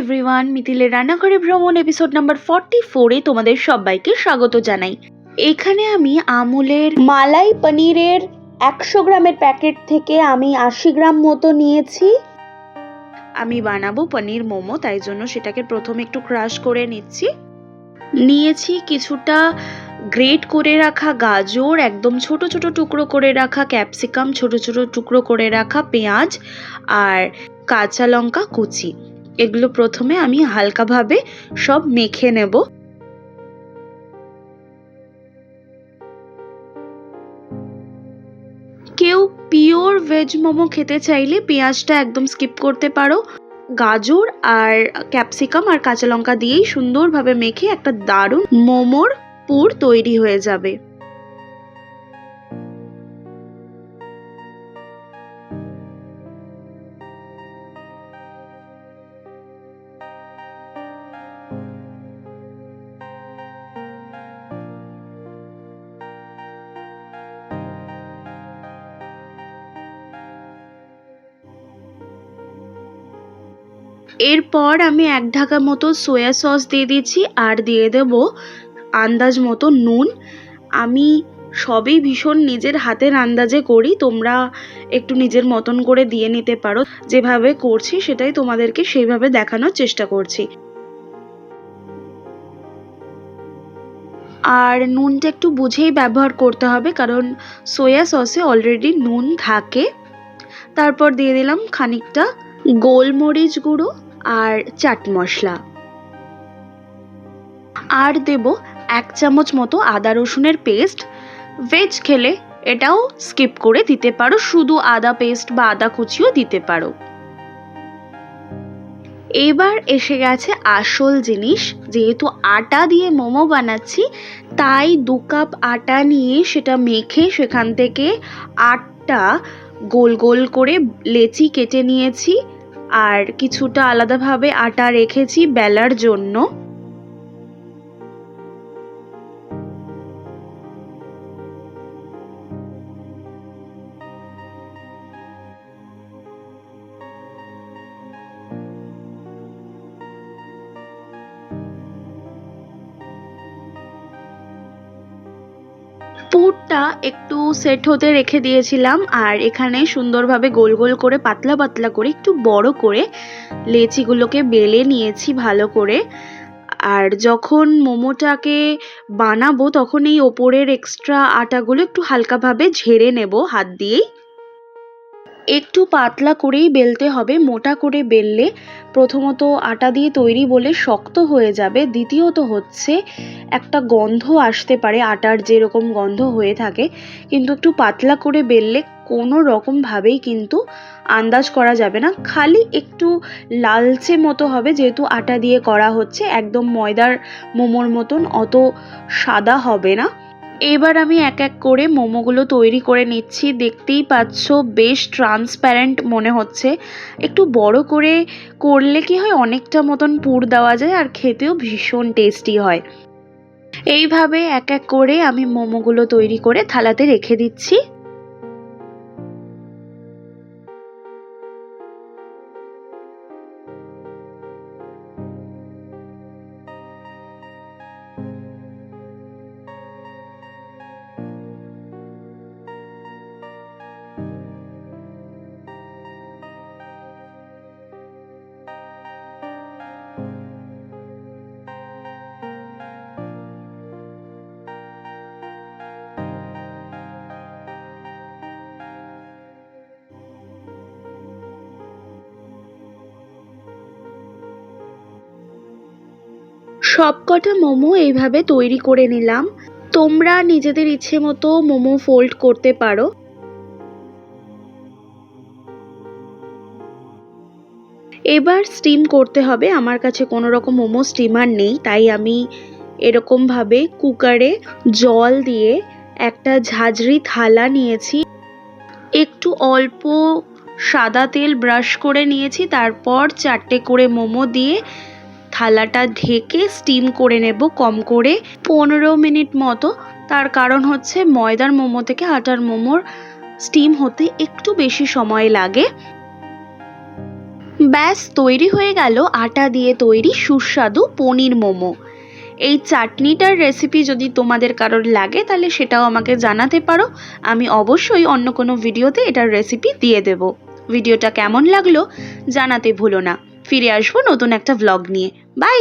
Everyone মিথিলের রান্নাঘরে ভ্রমণ episode number forty ফোরে তোমাদের সবাইকে স্বাগত জানাই। এখানে আমি আমুলের মালাই পনিরের একশো গ্রামের প্যাকেট থেকে আমি আশি গ্রাম মতো নিয়েছি। আমি বানাবো পনির মোমো, তাই জন্য সেটাকে প্রথমে একটু ক্রাশ করে নিচ্ছি। নিয়েছি কিছুটা গ্রেট করে রাখা গাজর, একদম ছোট ছোট টুকরো করে রাখা ক্যাপসিকাম ছোট ছোট টুকরো করে রাখা পেঁয়াজ আর কাঁচা লঙ্কা কুচি। এগুলো প্রথমে আমি হালকাভাবে সব মেখে নেব। কেউ পিওর ভেজ মোমো খেতে চাইলে পেঁয়াজটা একদম স্কিপ করতে পারো। গাজর আর ক্যাপসিকাম আর কাঁচা লঙ্কা দিয়েই সুন্দরভাবে মেখে একটা দারুণ মোমোর পুর তৈরি হয়ে যাবে। এরপর আমি এক ঢাকা মতো সোয়া সস দিয়ে দিচ্ছি আর দিয়ে দেব আন্দাজ মতো নুন। আমি সবই ভীষণ নিজের হাতের আন্দাজে করি, তোমরা একটু নিজের মতন করে দিয়ে নিতে পারো। যেভাবে করছি সেটাই তোমাদেরকে সেইভাবে দেখানোর চেষ্টা করছি। আর নুনটা একটু বুঝেই ব্যবহার করতে হবে, কারণ সোয়া সসে অলরেডি নুন থাকে। তারপর দিয়ে দিলাম খানিকটা গোলমরিচ গুঁড়ো। আর চাট মশলা। আর দেব এক চামচ মতো আদা রসুনের পেস্ট। ভেজ খেলে এটাও স্কিপ করে দিতে পারো, শুধু আদা পেস্ট বা আদা কুচিও দিতে পারো। এবার এসে গেছে আসল জিনিস। যেহেতু আটা দিয়ে মোমো বানাচ্ছি, তাই দু কাপ আটা নিয়ে সেটা মেখে সেখান থেকে আটটা গোল গোল করে লেচি কেটে নিয়েছি। আর কিছুটা আলাদাভাবে আটা রেখেছি বেলার জন্য। পুরটা একটু সেট হতে রেখে দিয়েছিলাম আর এখানে সুন্দরভাবে গোল গোল করে, পাতলা পাতলা করে, একটু বড় করে লেচিগুলোকে বেলে নিয়েছি ভালো করে। আর যখন মোমোটাকে বানাবো তখন এই ওপরের এক্সট্রা আটাগুলো একটু হালকাভাবে ঝেড়ে নেব হাত দিয়েই। একটু পাতলা করেই বেলতে হবে, মোটা করে বেললে প্রথমত আটা দিয়ে তৈরি বলে শক্ত হয়ে যাবে, দ্বিতীয়ত হচ্ছে একটা গন্ধ আসতে পারে, আটার যেরকম গন্ধ হয়ে থাকে, কিন্তু একটু পাতলা করে বেললে কোনো রকমভাবেই কিন্তু আন্দাজ করা যাবে না, খালি একটু লালচে মতো হবে যেহেতু আটা দিয়ে করা হচ্ছে, একদম ময়দার মোমোর মতন অত সাদা হবে না। এবার আমি এক এক করে মোমোগুলো তৈরি করে নিচ্ছি। দেখতেই পাচ্ছ, বেশ ট্রান্সপ্যারেন্ট মনে হচ্ছে। একটু বড় করে করলে কি হয়, অনেকটা মতন পুর দেওয়া যায় আর খেতেও ভীষণ টেস্টি হয়। এইভাবে এক এক করে আমি মোমোগুলো তৈরি করে থালাতে রেখে দিচ্ছি। সবকটা মোমো এইভাবে তৈরি করে নিলাম। তোমরা নিজেদের ইচ্ছে মতো মোমো ফোল্ড করতে পারো। এবার স্টিম করতে হবে। আমার কাছে কোনো রকম মোমো স্টিমার নেই, তাই আমি এরকমভাবে কুকারে জল দিয়ে একটা ঝাঁঝরি থালা নিয়েছি। একটু অল্প সাদা তেল ব্রাশ করে নিয়েছি, তারপর চারটে করে মোমো দিয়ে থালাটা ঢেকে স্টিম করে নেব কম করে পনেরো মিনিট মতো। তার কারণ হচ্ছে ময়দার মোমো থেকে আটার মোমোর স্টিম হতে একটু বেশি সময় লাগে। ব্যাস, তৈরি হয়ে গেল আটা দিয়ে তৈরি সুস্বাদু পনির মোমো। এই চাটনিটার রেসিপি যদি তোমাদের কারোর লাগে, তাহলে সেটাও আমাকে জানাতে পারো। আমি অবশ্যই অন্য কোনো ভিডিওতে এটার রেসিপি দিয়ে দেব। ভিডিওটা কেমন লাগল জানাতে ভুলো না। ফিরে আসব নতুন একটা ভ্লগ নিয়ে। বাই